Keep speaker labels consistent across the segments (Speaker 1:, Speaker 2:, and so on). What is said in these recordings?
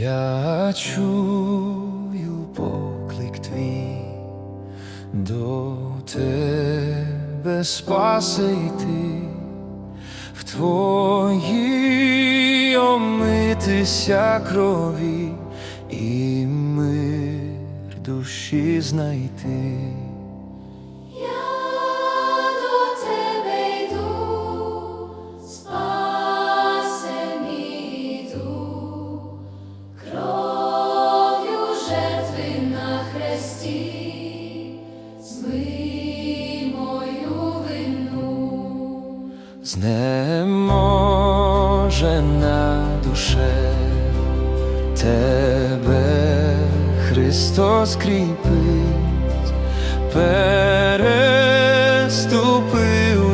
Speaker 1: Я чую поклик твій, до тебе спаси йти, в твоїй омитися крові і мир душі знайти.
Speaker 2: На хресті, змий мою вину.
Speaker 1: Знеможена душе, тебе Христос кріпить, переступи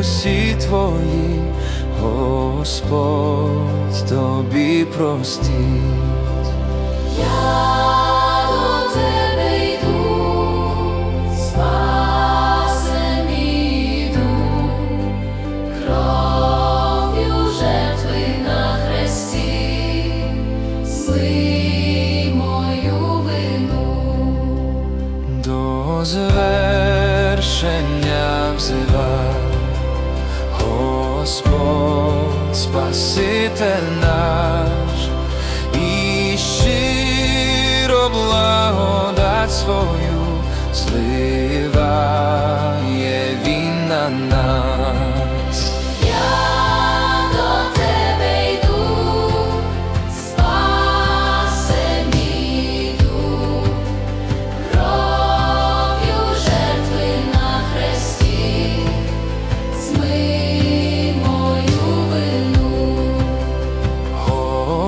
Speaker 1: усі твої, Господь тобі простить.
Speaker 2: Я
Speaker 1: Звершення взива, Господь Спаситель наш, і щиро благодать свою зливає він на нас.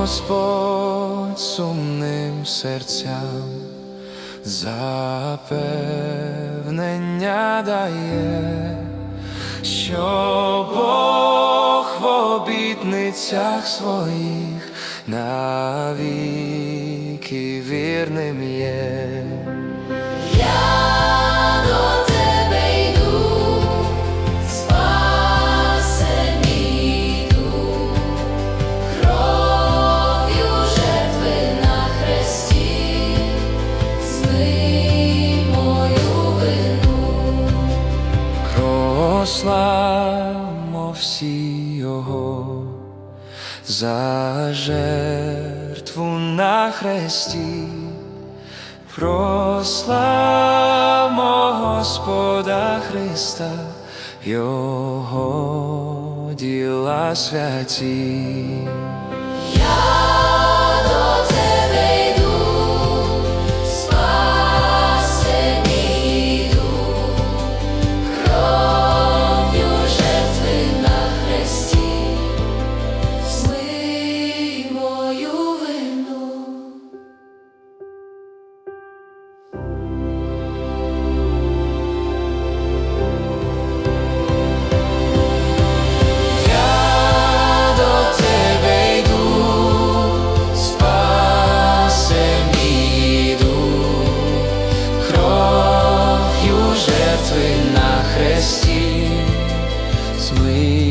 Speaker 1: Господь сумним серцям запевнення дає, що Бог в обітницях своїх навіки вірним є. Прославмо всі Його за жертву на хресті, прославмо Господа Христа, Його діла святі.
Speaker 2: Я
Speaker 1: away.